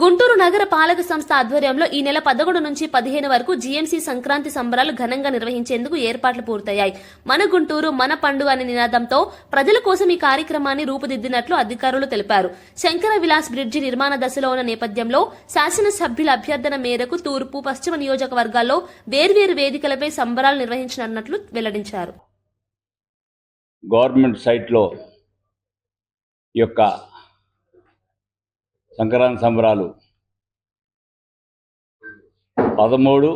గుంటూరు నగర పాలక సంస్థ ఆధ్వర్యంలో ఈ నెల పదకొండు నుంచి పదిహేను వరకు జీఎంసీ సంక్రాంతి సంబరాలు ఘనంగా నిర్వహించేందుకు ఏర్పాట్లు పూర్తయ్యాయి. మన గుంటూరు మన పండుగ అనే నినాదంతో ప్రజల కోసం ఈ కార్యక్రమాన్ని రూపుదిద్దినట్లు అధికారులు తెలిపారు. శంకర విలాస్ బ్రిడ్జి నిర్మాణ దశలో ఉన్న నేపథ్యంలో శాసనసభ్యుల అభ్యర్థన మేరకు తూర్పు పశ్చిమ నియోజకవర్గాల్లో వేర్వేరు వేదికలపై సంబరాలు నిర్వహించనున్నట్లు వెల్లడించారు. గవర్నమెంట్ సైట్లో యొక్క సంక్రాంతి సంబరాలు. పదమూడు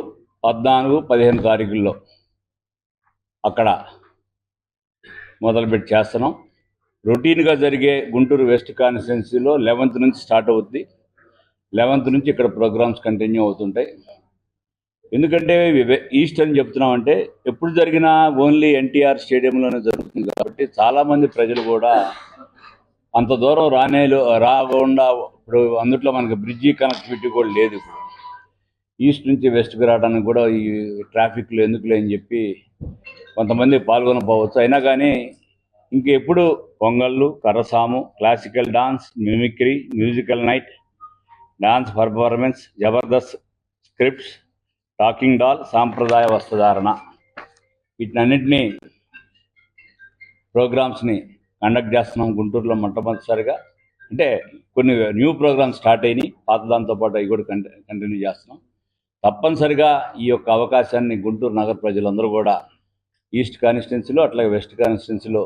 పద్నాలుగు పదిహేను తారీఖుల్లో అక్కడ మొదలుపెట్టి చేస్తున్నాం. రొటీన్గా జరిగే గుంటూరు వెస్ట్ కాన్స్టిట్యున్సీలో లెవెంత్ నుంచి స్టార్ట్ అవుద్ది. లెవెంత్ నుంచి ఇక్కడ ప్రోగ్రామ్స్ కంటిన్యూ అవుతుంటాయి. ఎందుకంటే ఈస్ట్ అని చెప్తున్నామంటే ఎప్పుడు జరిగినా ఓన్లీ ఎన్టీఆర్ స్టేడియంలోనే జరుగుతుంది కాబట్టి చాలామంది ప్రజలు కూడా అంత దూరం రానేలు రాకుండా ఇప్పుడు అందుట్లో మనకి బ్రిడ్జి కనెక్టివిటీ కూడా లేదు ఇప్పుడు. ఈస్ట్ నుంచి వెస్ట్కి రావడానికి కూడా ఈ ట్రాఫిక్లు ఎందుకులే అని చెప్పి కొంతమంది పాల్గొనపోవచ్చు అయినా కానీ ఇంకెప్పుడు పొంగళ్ళు కర్రసాము classical dance mimicry musical night dance performance Jabardasth scripts talking doll సాంప్రదాయ వస్త్రధారణ. వీటినన్నింటినీ ప్రోగ్రామ్స్ని కండక్ట్ చేస్తున్నాం గుంటూరులో మొట్టమొదటిసారిగా. అంటే కొన్ని న్యూ ప్రోగ్రామ్స్ స్టార్ట్ అయినాయి. పాత దాంతో పాటు అవి కూడా కంటి కంటిన్యూ చేస్తున్నాం. తప్పనిసరిగా ఈ యొక్క అవకాశాన్ని గుంటూరు నగర ప్రజలందరూ కూడా ఈస్ట్ కాన్స్టిట్యున్సీలో అట్లాగే వెస్ట్ కాన్స్టిట్యున్సీలో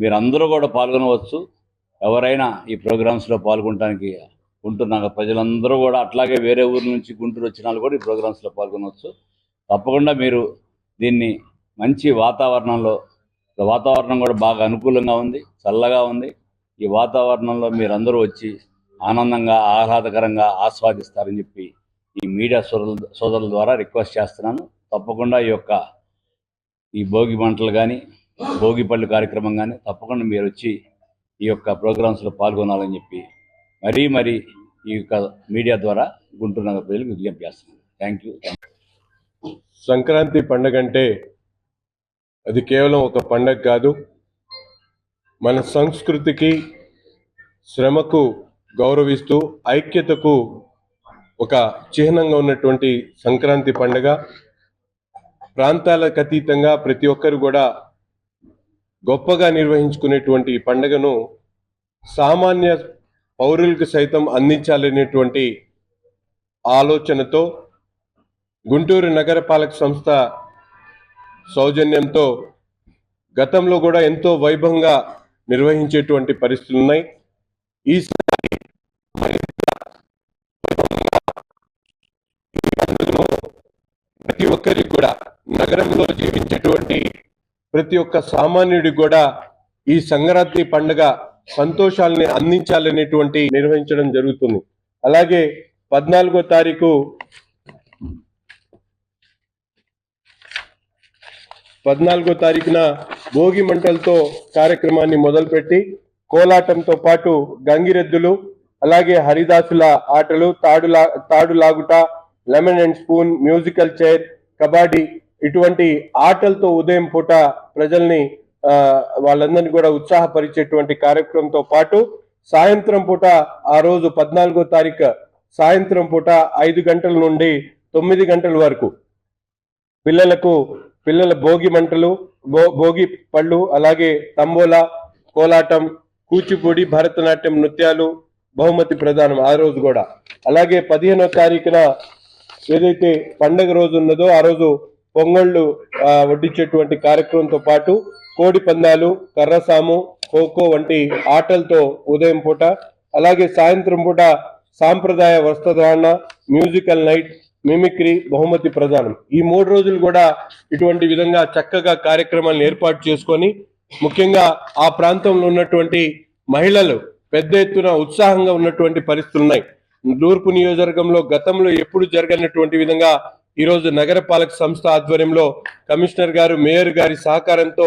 మీరందరూ కూడా పాల్గొనవచ్చు. ఎవరైనా ఈ ప్రోగ్రామ్స్లో పాల్గొనడానికి గుంటూరు నగర ప్రజలందరూ కూడా అట్లాగే వేరే ఊరి నుంచి గుంటూరు వచ్చిన వాళ్ళు కూడా ఈ ప్రోగ్రామ్స్లో పాల్గొనవచ్చు. తప్పకుండా మీరు దీన్ని మంచి వాతావరణంలో వాతావరణం కూడా బాగా అనుకూలంగా ఉంది చల్లగా ఉంది. ఈ వాతావరణంలో మీరందరూ వచ్చి ఆనందంగా ఆహ్లాదకరంగా ఆస్వాదిస్తారని చెప్పి ఈ మీడియా సోదరుల సోదరుల ద్వారా రిక్వెస్ట్ చేస్తున్నాను. తప్పకుండా ఈ యొక్క ఈ భోగి మంటలు కానీ భోగిపల్లి కార్యక్రమం కానీ తప్పకుండా మీరు వచ్చి ఈ యొక్క ప్రోగ్రామ్స్లో పాల్గొనాలని చెప్పి మరీ మరీ ఈ యొక్క మీడియా ద్వారా గుంటూరు నగర ప్రజలకు విజ్ఞప్తి చేస్తున్నాను. థ్యాంక్ యూ సంక్రాంతి పండుగ అంటే అది కేవలం ఒక పండగ కాదు. మన సంస్కృతికి శ్రమకు గౌరవిస్తూ ఐక్యతకు ఒక చిహ్నంగా ఉన్నటువంటి సంక్రాంతి పండగ. ప్రాంతాలకు అతీతంగా ప్రతి ఒక్కరు కూడా గొప్పగా నిర్వహించుకునేటువంటి ఈ పండుగను సామాన్య పౌరులకు సైతం అందించాలనేటువంటి ఆలోచనతో గుంటూరు నగరపాలక సంస్థ సౌజన్యంతో గతంలో కూడా ఎంతో వైభవంగా నిర్వహించేటువంటి పరిస్థితులు ఉన్నాయి. ఈసారి ఈ ప్రతి ఒక్కరికి కూడా నగరంలో జీవించేటువంటి ప్రతి ఒక్క సామాన్యుడికి కూడా ఈ సంక్రాంతి పండుగ సంతోషాలని అందించాలనేటువంటి నిర్వహించడం జరుగుతుంది. అలాగే పద్నాలుగో తారీఖు పద్నాలుగో తారీఖున భోగి మంటలతో కార్యక్రమాన్ని మొదలుపెట్టి కోలాటంతో పాటు గంగిరెద్దులు అలాగే హరిదాసుల ఆటలు తాడులా తాడు లాగుట lemon and spoon musical chair kabaddi ఇటువంటి ఆటలతో ఉదయం పూట ప్రజల్ని వాళ్ళందరినీ కూడా ఉత్సాహపరిచేటువంటి కార్యక్రమంతో పాటు సాయంత్రం పూట ఆ రోజు పద్నాలుగో తారీఖు సాయంత్రం పూట ఐదు గంటల నుండి తొమ్మిది గంటల వరకు పిల్లలకు పిల్లల భోగి మంటలు భోగి పళ్ళు అలాగే తంబోలా కోలాటం కూచిపూడి భరతనాట్యం నృత్యాలు బహుమతి ప్రదానం ఆ రోజు కూడా. అలాగే పదిహేనో తారీఖున ఏదైతే పండగ రోజు ఉన్నదో ఆ రోజు పొంగళ్ళు వడ్డించేటువంటి కార్యక్రమంతో పాటు కోడి పందాలు కర్రసాము ఖోఖో వంటి ఆటలతో ఉదయం పూట అలాగే సాయంత్రం పూట సాంప్రదాయ వస్త్రధారణ మ్యూజికల్ నైట్ మిమిక్రీ బహుమతి ప్రదానం. ఈ మూడు రోజులు కూడా ఇటువంటి విధంగా చక్కగా కార్యక్రమాలను ఏర్పాటు చేసుకొని ముఖ్యంగా ఆ ప్రాంతంలో ఉన్నటువంటి మహిళలు పెద్ద ఎత్తున ఉత్సాహంగా ఉన్నటువంటి పరిస్థితులు ఉన్నాయి. తూర్పు నియోజకవర్గంలో గతంలో ఎప్పుడు జరగనటువంటి విధంగా ఈరోజు నగరపాలక సంస్థ ఆధ్వర్యంలో కమిషనర్ గారు మేయర్ గారి సహకారంతో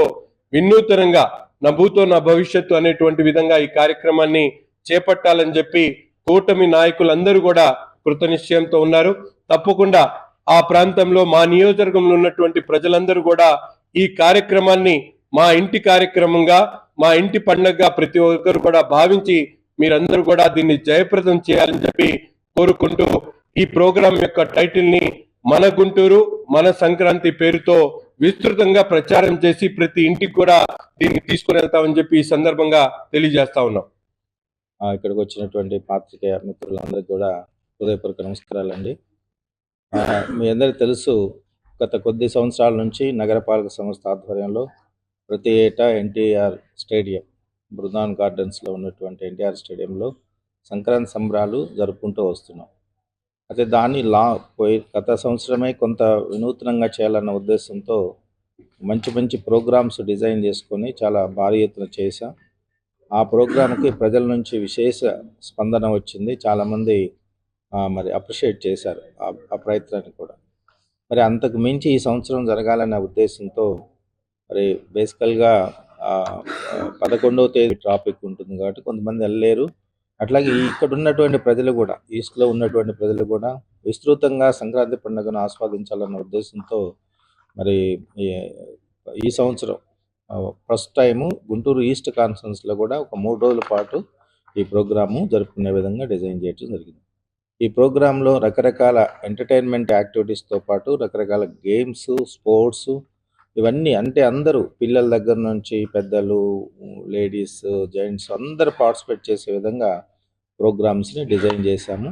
వినూతనంగా నా భూతో నా భవిష్యత్తు అనేటువంటి విధంగా ఈ కార్యక్రమాన్ని చేపట్టాలని చెప్పి కూటమి నాయకులందరూ కూడా కృతనిశ్చయంతో ఉన్నారు. తప్పకుండా ఆ ప్రాంతంలో మా నియోజకవర్గంలో ఉన్నటువంటి ప్రజలందరూ కూడా ఈ కార్యక్రమాన్ని మా ఇంటి కార్యక్రమంగా మా ఇంటి పండగగా ప్రతి ఒక్కరు కూడా భావించి మీరందరూ కూడా దీన్ని జయప్రదం చేయాలని చెప్పి కోరుకుంటూ ఈ ప్రోగ్రాం యొక్క టైటిల్ని మన గుంటూరు మన సంక్రాంతి పేరుతో విస్తృతంగా ప్రచారం చేసి ప్రతి ఇంటికి కూడా దీన్ని తీసుకుని వెళ్తామని చెప్పి ఈ సందర్భంగా తెలియజేస్తా ఉన్నాం. ఇక్కడికి వచ్చినటువంటి పాత్రికేయ మిత్రులందరికీ కూడా హృదయపూర్వక నమస్కారాలండి. మీ అందరికీ తెలుసు గత కొద్ది సంవత్సరాల నుంచి నగరపాలక సంస్థ ఆధ్వర్యంలో ప్రతి ఏటా ఎన్టీఆర్ స్టేడియం బృందాన్ గార్డెన్స్లో ఉన్నటువంటి ఎన్టీఆర్ స్టేడియంలో సంక్రాంతి సంబరాలు జరుపుకుంటూ వస్తున్నాం. అయితే దాన్ని లా పోయి గత సంవత్సరమే కొంత వినూత్నంగా చేయాలన్న ఉద్దేశంతో మంచి మంచి ప్రోగ్రామ్స్ డిజైన్ చేసుకొని చాలా భారీ ఎత్తున చేశాం. ఆ ప్రోగ్రాంకి ప్రజల నుంచి విశేష స్పందన వచ్చింది. చాలామంది మరి అప్రిషియేట్ చేశారు ఆ- ప్రయత్నాన్ని కూడా. మరి అంతకు మించి ఈ సంవత్సరం జరగాలనే ఉద్దేశంతో మరి బేసికల్గా పదకొండవ తేదీ ట్రాఫిక్ ఉంటుంది కాబట్టి కొంతమంది వెళ్ళలేరు. అట్లాగే ఇక్కడ ఉన్నటువంటి ప్రజలు కూడా ఈస్ట్లో ఉన్నటువంటి ప్రజలు కూడా విస్తృతంగా సంక్రాంతి పండుగను ఆస్వాదించాలన్న ఉద్దేశంతో మరి ఈ- ఈ సంవత్సరం ఫస్ట్ టైము గుంటూరు ఈస్ట్ కాన్ఫరెన్స్లో కూడా ఒక మూడు రోజుల పాటు ఈ ప్రోగ్రాము జరుపుకునే విధంగా డిజైన్ చేయడం జరిగింది. ఈ ప్రోగ్రాంలో రకరకాల ఎంటర్టైన్మెంట్ యాక్టివిటీస్తో పాటు రకరకాల గేమ్స్ స్పోర్ట్స్ ఇవన్నీ అంటే అందరూ పిల్లల దగ్గర నుంచి పెద్దలు లేడీస్ జెంట్స్ అందరూ పార్టిసిపేట్ చేసే విధంగా ప్రోగ్రామ్స్ని డిజైన్ చేశాము.